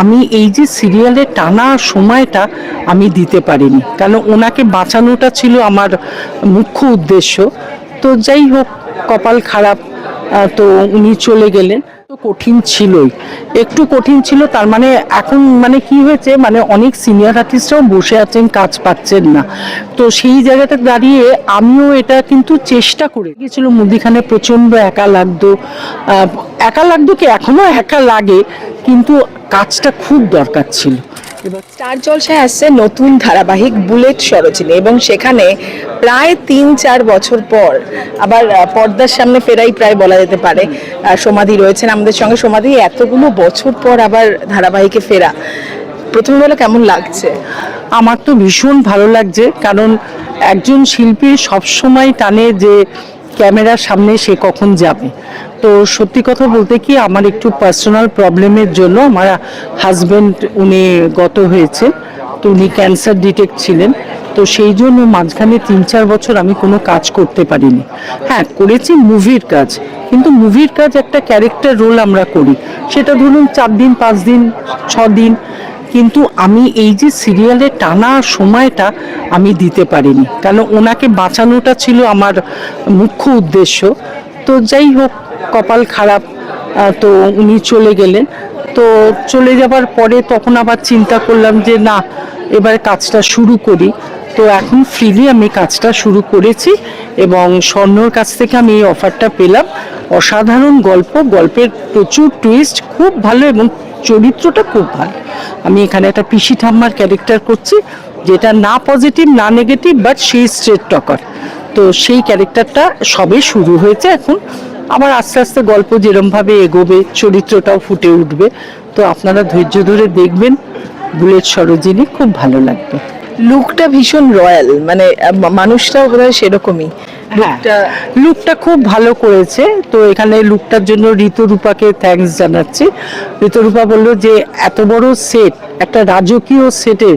আমি এই যে সিরিয়ালের টানা সময়টা আমি দিতে পারিনি। কারণ ওনাকে বাঁচানোটা ছিল আমার মুখ্য উদ্দেশ্য। তো যাই হোক, কপাল খারাপ তো উনি চলে গেলেন। তো কঠিন ছিলই। একটু কঠিন ছিল, তার মানে এখন মানে কি হয়েছে মানে অনেক সিনিয়র আর্টিস্টরাও বসে আছেন, কাজ পাচ্ছেন না। তো সেই জায়গাটা দাঁড়িয়ে আমিও এটা কিন্তু চেষ্টা করে গিয়েছিল মুদিখানে প্রচণ্ড একা লাগতো। একা লাগতো কি এখনও একা লাগে, কিন্তু কাজটা খুব দরকার ছিল। স্টার জলসায় আসছে নতুন ধারাবাহিক বুলেট সরোজিনী এবং সেখানে প্রায় তিন চার বছর পর আবার পর্দার সামনে ফেরাই প্রায় বলা যেতে পারে। সমাধি রয়েছেন আমাদের সঙ্গে। সমাধি এতগুলো বছর পর আবার ধারাবাহিকে ফেরা। প্রথমে বলে কেমন লাগছে? আমার তো ভীষণ ভালো লাগছে কারণ একজন শিল্পী সবসময় টানে যে ক্যামেরার সামনে সে কখন যাবে। তো সত্যি কথা বলতে কি আমার একটু পার্সোনাল প্রবলেমের জন্য আমার হাজব্যান্ড উনি গত হয়েছে তো উনি ক্যান্সার ডিটেক্ট ছিলেন, তো সেই জন্য মাঝখানে তিন চার বছর আমি কোনো কাজ করতে পারিনি। হ্যাঁ করেছি মুভির কাজ, কিন্তু মুভির কাজ একটা ক্যারেক্টার রোল আমরা করি। সেটা ধরুন চার দিন, পাঁচ দিন, ছ দিন, কিন্তু আমি এই যে সিরিয়ালে টানা সময়টা আমি দিতে পারিনি। কারণ ওনাকে বাঁচানোটা ছিল আমার মুখ্য উদ্দেশ্য। তো যাই হোক কপাল খারাপ তো উনি চলে গেলেন। তো চলে যাবার পরে তখন আবার চিন্তা করলাম যে, না, এবার কাজটা শুরু করি। তো এখন ফ্রিলি আমি কাজটা শুরু করেছি এবং স্বর্ণর কাছ থেকে আমি এই অফারটা পেলাম। অসাধারণ গল্প, গল্পের প্রচুর টুইস্ট খুব ভালো এবং চরিত্রটা খুব ভালো। আমি এখানে একটা পিসি ঠাম্মার ক্যারেক্টার করছি, যেটা না পজিটিভ না নেগেটিভ বাট সেই স্ট্রেট টকার তো সেই ক্যারেক্টারটা সবে শুরু হয়েছে এখন। আবার আস্তে আস্তে গল্প যেরমভাবে এগোবে, চরিত্রটাও ফুটে উঠবে। তো আপনারা ধৈর্য ধরে দেখবেন, বুলেট সরোজিনী খুব ভালো লাগবে। লুকটা ভীষণ রয়্যাল মানে মানুষটাও বোধহয় সেরকমই। লুকটা লুকটা খুব ভালো করেছে। তো এখানে লুকটার জন্য ঋতুরূপাকে থ্যাংকস জানাচ্ছি। ঋতুরূপা বলল যে এত বড় সেট একটা রাজকীয় সেটে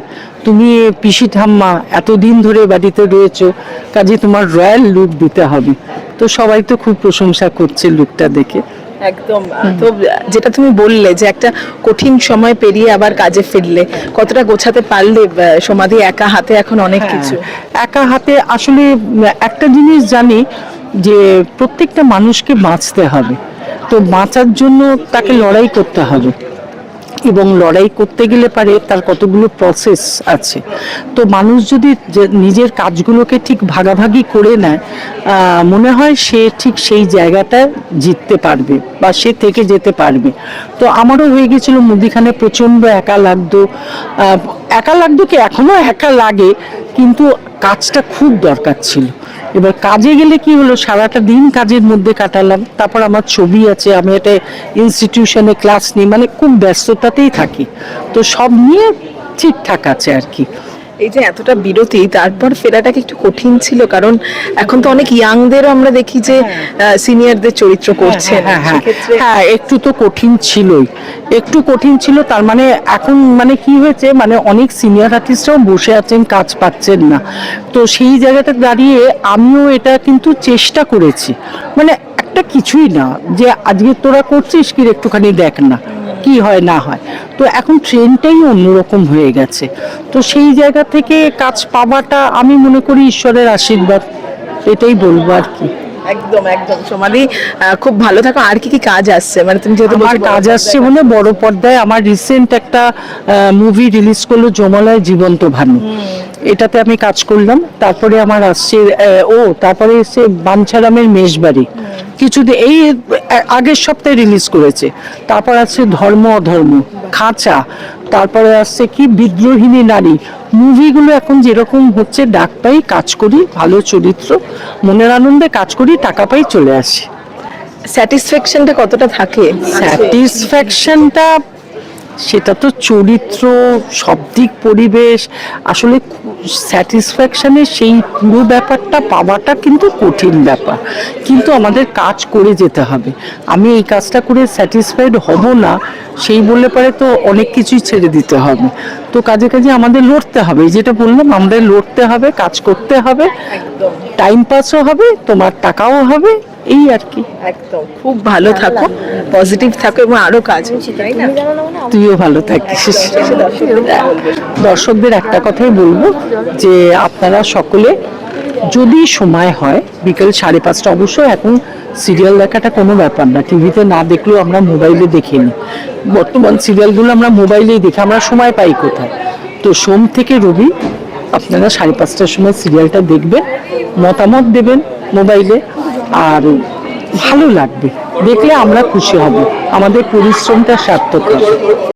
তুমি পিসি ঠাম্মা এতদিন ধরে বাড়িতে রয়েছো কাজে তোমার রয়্যাল লুক দিতে হবে। তো সবাই তো খুব প্রশংসা করছে লুকটা দেখে। একদম। তো যেটা তুমি বললে যে একটা কঠিন সময় পেরিয়ে আবার কাজে ফিরলে কতটা গোছাতে পারলে সমাধি একা হাতে এখন অনেক কিছু। হ্যাঁ, একা হাতে আসলে একটা জিনিস জানি যে প্রত্যেকটা মানুষকে বাঁচতে হবে। তো বাঁচার জন্য তাকে লড়াই করতে হবে। এবং লড়াই করতে গেলে পারে তার কতগুলো প্রসেস আছে। তো মানুষ যদি নিজের কাজগুলোকে ঠিক ভাগাভাগি করে নেয় মনে হয় সে ঠিক সেই জায়গাটা জিততে পারবে বা সে থেকে যেতে পারবে। তো আমারও হয়ে গেছিল মুদিখানে প্রচণ্ড একা লাগতো একা লাগতো কি? এখনও একা লাগে, কিন্তু কাজটা খুব দরকার ছিল। এবার কাজে গেলে কি হলো? সারাটা দিন কাজের মধ্যে কাটালাম। তারপর আমার ছবি আছে, আমি একটা ইনস্টিটিউশনে ক্লাস নিই মানে খুব ব্যস্ততাতেই থাকি। তো সব নিয়ে ঠিকঠাক আছে আর কি। এই যে এতটা বিরতি তারপর ফেরাটা কি একটু কঠিন ছিল কারণ এখন তো অনেক ইয়াংদেরও আমরা দেখি যে সিনিয়রদের চরিত্র করছে। হ্যাঁ হ্যাঁ হ্যাঁ। একটু তো কঠিন ছিলই। একটু কঠিন ছিল তার মানে এখন মানে কি হয়েছে মানে অনেক সিনিয়র আর্টিস্টরাও বসে আছেন কাজ পাচ্ছেন না। তো সেই জায়গাটা দাঁড়িয়ে আমিও এটা কিন্তু চেষ্টা করেছি। মানে একটা কিছুই না যে আজকে তোরা করছিস কি একটুখানি দেখ না। কি হয়, না হয়। তো এখন ট্রেনটাই অন্যরকম হয়ে গেছে। তো সেই জায়গা থেকে কাজ পাওয়াটা আমি মনে করি ঈশ্বরের আশীর্বাদ, এটাই বলব আর কি। একদম একদম। সমাধি খুব ভালো থাকো। আর কি কি কাজ আসছে? মানে তুমি যেহেতু আমার কাজ আসছে বলে বড় পর্দায় আমার রিসেন্ট একটা মুভি রিলিজ করল জমালয় জীবন্ত ভানু। এটাতে আমি কাজ করলাম। তারপরে আমার আসছে ও তারপরে এসছে বাঞ্ছারামের মেষবাড়ি। কিছুদিন এই আগের সপ্তাহে রিলিজ করেছে। তারপর আছে ধর্ম অধর্ম খাঁচা। তারপরে আসছে কি বিদ্রোহিনী নারী। মুভিগুলো এখন যেরকম হচ্ছে ডাক পাই কাজ করি ভালো চরিত্র মনের আনন্দে কাজ করি টাকা পাই চলে আসি। স্যাটিসফ্যাকশনটা কতটা থাকে? স্যাটিসফ্যাকশনটা সেটা তো চরিত্র শব্দিক পরিবেশ আসলে স্যাটিসফ্যাকশনের সেই পুরো ব্যাপারটা পাওয়াটা কিন্তু কঠিন ব্যাপার। কিন্তু আমাদের কাজ করে যেতে হবে। আমি এই কাজটা করে স্যাটিসফাইড হব না সেই বললে পরে তো অনেক কিছুই ছেড়ে দিতে হবে। তো কাজে কাজে আমাদের লড়তে হবে। যেটা বললাম আমাদের লড়তে হবে কাজ করতে হবে। টাইম পাসও হবে তোমার টাকাও হবে এই আর কি। একদম। খুব ভালো থাকো পজিটিভ থাকো এবং আরও কাজ তুইও ভালো থাকিস দর্শকদের একটা কথাই বলব যে আপনারা সকলে যদি সময় হয় বিকেল সাড়ে পাঁচটা অবশ্যই এখন সিরিয়াল দেখাটা কোনো ব্যাপার না। টিভিতে না দেখলেও আমরা মোবাইলে দেখে নিই বর্তমান সিরিয়ালগুলো আমরা মোবাইলেই দেখি আমরা সময় পাই কোথায়? তো সোম থেকে রবি আপনারা সাড়ে পাঁচটার সময় সিরিয়ালটা দেখবেন মতামত দেবেন মোবাইলে আর ভালো লাগবে। দেখলে আমরা খুশি হব। আমাদের পরিশ্রমটা সার্থক হবে।